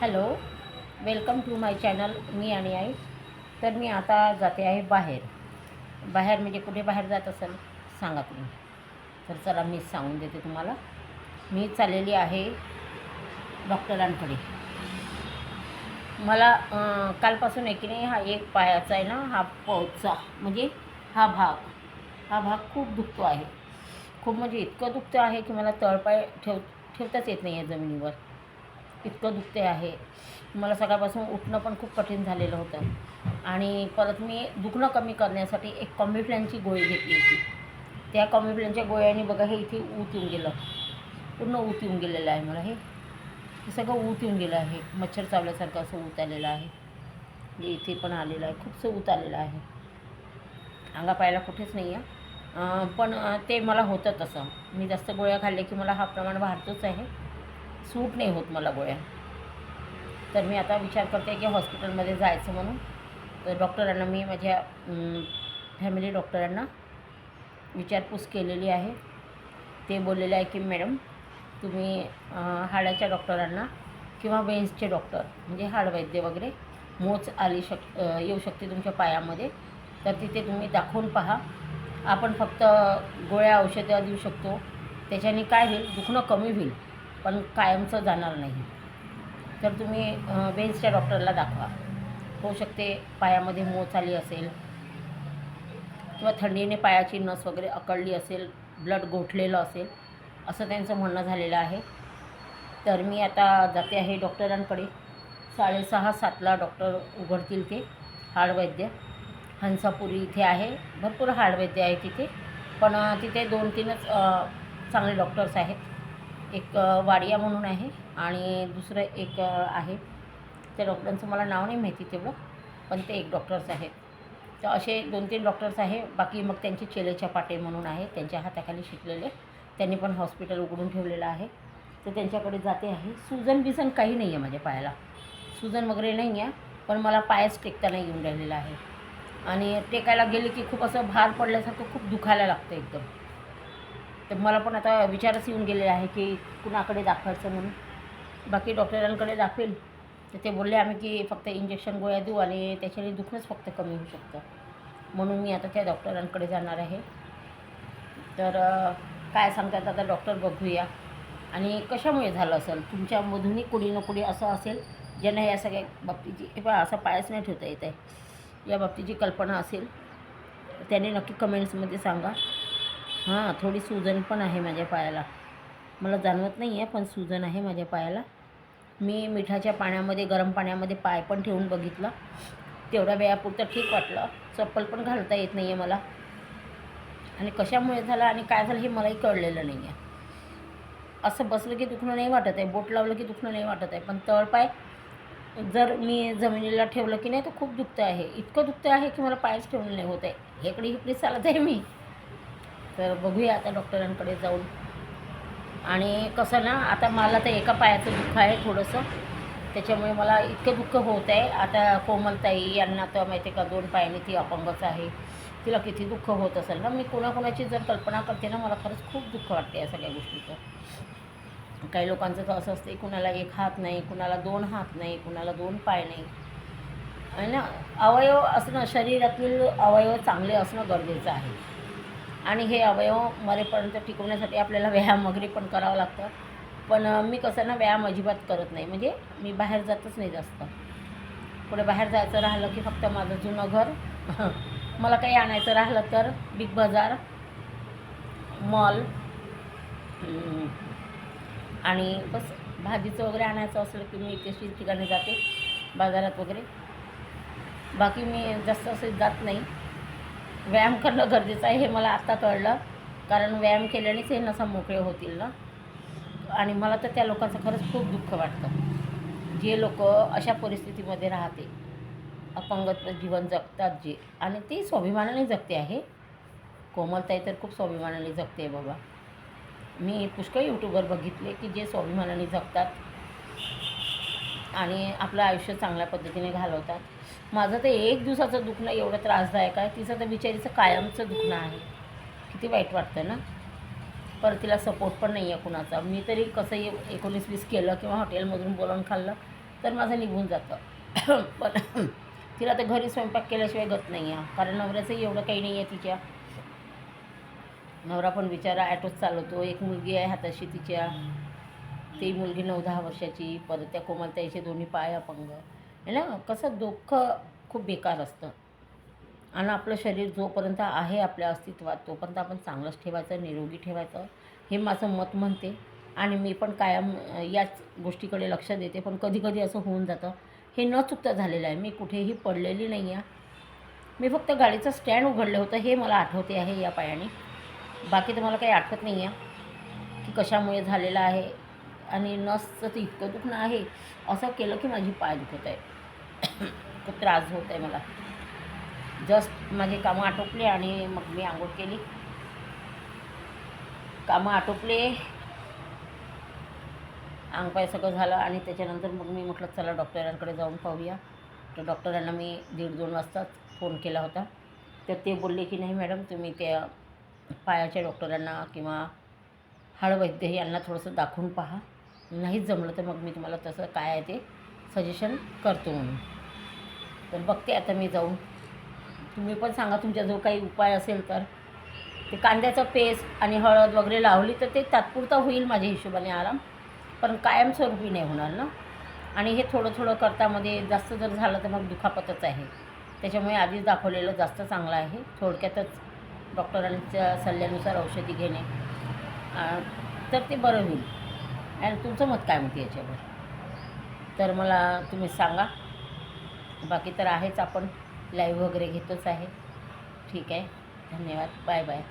Hello welcome to my channel मी आणि आई. तर मी आता जाते आहे बाहेर. बाहेर म्हणजे कुठे बाहेर जात असेल सांगा तुम्ही. तर चला मी सांगून देते तुम्हाला. मी चाललेली आहे डॉक्टरांकडे. मला कालपासून आहे की नाही हा एक पायाचा आहे ना हा पोचा म्हणजे हा भाग हा भाग खूप दुखतो आहे. खूप म्हणजे इतकं दुखतं आहे की मला तळपाय ठेव ठेवताच येत नाही आहे जमिनीवर. इतकं दुखते आहे. मला सकाळपासून उठणं पण खूप कठीण झालेलं होतं. आणि परत मी दुखणं कमी करण्यासाठी एक कॉम्बिफ्लॅनची गोळी घेतली होती. त्या कॉम्बिफ्लॅनच्या गोळ्याने बघा हे इथे ऊत येऊन गेलं. पूर्ण ऊत येऊन गेलेलं आहे मला हे. सगळं ऊत येऊन गेलं आहे. मच्छर चावल्यासारखं असं ऊत आलेलं आहे. इथे पण आलेलं आहे. खूपसं ऊत आलेलं आहे. अंगापायाला कुठेच नाही आहे. पण ते मला होतं तसं. मी जास्त गोळ्या खाल्ल्या की मला हा प्रमाण वाढतोच आहे. सूट नाही होत मला गोळ्या. तर मी आता विचार करते की हॉस्पिटलमध्ये जायचं म्हणून. तर डॉक्टरांना मी माझ्या फॅमिली डॉक्टरांना विचारपूस केलेली आहे. ते बोललेले आहे की मॅडम तुम्ही हाडाच्या डॉक्टरांना किंवा वेन्सचे डॉक्टर म्हणजे हाडवैद्य वगैरे मोच आली शक येऊ शकते तुमच्या पायामध्ये. तर तिथे तुम्ही दाखवून पहा. आपण फक्त गोळ्या औषधं देऊ शकतो. त्याच्याने काय होईल? दुखणं कमी होईल. पण कायमचं जाणार नाही. तर तुम्ही बेन्सच्या डॉक्टरला दाखवा. होऊ शकते पायामध्ये मोच आली असेल किंवा थंडीने पायाची नस वगैरे अकडली असेल ब्लड गोठलेलं असेल असं त्यांचं म्हणणं झालेलं आहे. तर मी आता जाते आहे डॉक्टरांकडे. साडेसहा सातला डॉक्टर उघडतील ते हाडवैद्य हंसापुरी इथे आहे भरपूर हाडवैद्य आहे तिथे. पण तिथे दोन तीनच चांगले डॉक्टर्स आहेत. एक वाडिया म्हणून आहे आणि दुसरं एक आहे. त्या डॉक्टरांचं मला नाव नाही माहिती तेवढं पण ते एक डॉक्टर्स आहेत. तर असे दोन तीन डॉक्टर्स आहे. बाकी मग त्यांचे चेलेच्या पाटे म्हणून आहे. त्यांच्या हाताखाली शिकलेले त्यांनी पण हॉस्पिटल उघडून ठेवलेलं आहे. तर त्यांच्याकडे जाते आहे. सुजन बिजन काही नाही आहे माझ्या पायाला. सुजन वगैरे नाही आहे पण मला पायच टेकता नाही येऊन राहिलेला आहे. आणि टेकायला गेले की खूप असं भार पडल्यासारखं खूप दुखायला लागतं एकदम. तर मला पण आता विचारच येऊन गेलेला आहे की कुणाकडे दाखवायचं म्हणून. बाकी डॉक्टरांकडे दाखवेल. तर ते बोलले आम्ही की फक्त इंजेक्शन गोळ्या देऊ आणि त्याच्याने दुखणंच फक्त कमी होऊ शकतं. म्हणून मी आता त्या डॉक्टरांकडे जाणार आहे. तर काय सांगतात आता डॉक्टर बघूया. आणि कशामुळे झालं असेल? तुमच्यामधूनही कुणी ना कुणी असं असेल ज्यांना या सगळ्या बाबतीची हे बघा असा पायच नाही ठेवता येत आहे. या बाबतीची कल्पना असेल त्याने नक्की कमेंट्समध्ये सांगा. हां थोडी सूजन पण आहे माझ्या पायाला. मला जाणवत नाही आहे पण सूजन आहे माझ्या पायाला. मी मिठाच्या पाण्यामध्ये गरम पाण्यामध्ये पाय पण ठेवून बघितलं. तेवढ्या वेळापुरतं ठीक वाटलं. चप्पल पण घालता येत नाही आहे मला. आणि कशामुळे झालं आणि काय झालं हे मलाही कळलेलं नाही आहे असं बसलं की दुखणं नाही वाटत आहे बोट लावलं की दुखणं नाही वाटत आहे. पण तळपाय जर मी जमिनीला ठेवलं की नाही तर खूप दुखतं आहे. इतकं दुखतं आहे की मला पायच ठेवलं नाही होत आहे. हेकडे हिकडे चालत आहे मी. तर बघूया आता डॉक्टरांकडे जाऊन. आणि कसं ना आता मला तर एका पायाचं दुःख आहे थोडंसं. त्याच्यामुळे मला इतकं दुःख होत आहे. आता कोमलताई यांना तर माहिती आहे का दोन पायाने ती अपंगच आहे. तिला किती दुःख होत असेल ना मी कोणाकोणाची जर कल्पना करते ना मला खरंच खूप दुःख वाटते या सगळ्या गोष्टीचं. काही लोकांचं तर असं असते कुणाला एक हात नाही कुणाला दोन हात नाही कुणाला दोन पाय नाही. आणि ना अवयव असणं शरीरातील अवयव चांगले असणं गरजेचं आहे. आणि हे अवयव मरेपर्यंत टिकवण्यासाठी आपल्याला व्यायाम वगैरे पण करावं लागतं. पण मी कसं ना व्यायाम अजिबात करत नाही. म्हणजे मी बाहेर जातच नाही जास्त. पुढे बाहेर जायचं राहिलं की फक्त माझं जुनं घर मला काही आणायचं राहिलं तर बिग बाजार मॉल आणि बस भाजीचं वगैरे आणायचं असलं की मी तशी ठिकाणी जाते बाजारात वगैरे. बाकी मी जास्त असे जात नाही. व्यायाम करणं गरजेचं आहे हे मला आत्ता कळलं. कारण व्यायाम केल्यानेच हे नसा मोकळे होतील ना. आणि मला तर त्या लोकांचं खरंच खूप दुःख वाटतं. जे लोक अशा परिस्थितीमध्ये राहते अपंगत्व जीवन जगतात जे आणि ते स्वाभिमानाने जगते आहे. कोमलताई तर खूप स्वाभिमानाने जगते बाबा. मी पुष्कळ यूट्यूबवर बघितले की जे स्वाभिमानाने जगतात आणि आपलं आयुष्य चांगल्या पद्धतीने घालवतात. माझं तर एक दिवसाचं दुखणं एवढं त्रासदायक आहे. तिचं तर बिचारीचं कायमचं दुखणं आहे. किती वाईट वाटतं ना? पर तिला सपोर्ट पण नाही आहे कुणाचा. मी तरी कसंही एकोणीस वीस केलं किंवा हॉटेलमधून बोलावून खाल्लं तर माझं निघून जातं. पण तिला तर घरी स्वयंपाक केल्याशिवाय गत नाही आहे कारण नवऱ्याचंही एवढं काही नाही आहे तिच्या. नवरा पण बिचारा ॲटोच चालवतो. एक मुलगी आहे हाताशी तिच्या. ती मुलगी नऊ दहा वर्षाची परत त्या कोमलताईचे दोन्ही पाय अपंग. आहे ना? कसं दुःख खूप बेकार असतं. आणि आपलं शरीर जोपर्यंत आहे आपल्या अस्तित्वात तोपर्यंत आपण चांगलंच ठेवायचं निरोगी ठेवायचं हे माझं मत म्हणते. आणि मी पण कायम याच गोष्टीकडे लक्ष देते. पण कधीकधी असं होऊन जातं. हे न चुकता झालेलं आहे. मी कुठेही पडलेली नाही आहे मी फक्त गाडीचं स्टँड उघडलं होतं. हे मला आठवते आहे या पायाने. बाकी तर मला काही आठवत नाही आहे की कशामुळे झालेलं आहे. आणि नसचं तर इतकं दुखणं आहे असं केलं की माझी पाय दुखत आहे. खूप त्रास होत आहे मला. जस्ट माझे कामं आटोपले आणि मग मी आंघोळ केली. कामं आटोपले. अंगपाय सगळं झालं आणि त्याच्यानंतर मग मी म्हटलं चला डॉक्टरांकडे जाऊन पाहूया. तर डॉक्टरांना मी दीड दोन वाजताच फोन केला होता. तर ते बोलले की नाही मॅडम तुम्ही त्या पायाच्या डॉक्टरांना किंवा हाडवैद्य यांना थोडंसं दाखवून पहा. नाहीच जमलं तर मग मी तुम्हाला तसं काय आहे ते सजेशन करतो म्हणून. तर बघते आता मी जाऊन. तुम्ही पण सांगा तुमच्या जो काही उपाय असेल तर. ते कांद्याचं पेस्ट आणि हळद वगैरे लावली तर ते तात्पुरता होईल माझ्या हिशोबाने आराम. पण कायमस्वरूपी नाही होणार ना. आणि हे थोडं थोडं करतामध्ये जास्त जर झालं तर मग दुखापतच आहे. त्याच्यामुळे आधीच दाखवलेलं जास्त चांगलं आहे. थोडक्यातच डॉक्टरांच्या सल्ल्यानुसार औषधी घेणे. तर ते बरं होईल. आणि तुमचं मत काय म्हणते याच्यावर? तर मला तुम्ही सांगा. बाकी तर आहेच आपण. लाईव्ह वगैरे घेतोच आहे. ठीक आहे. धन्यवाद. Bye bye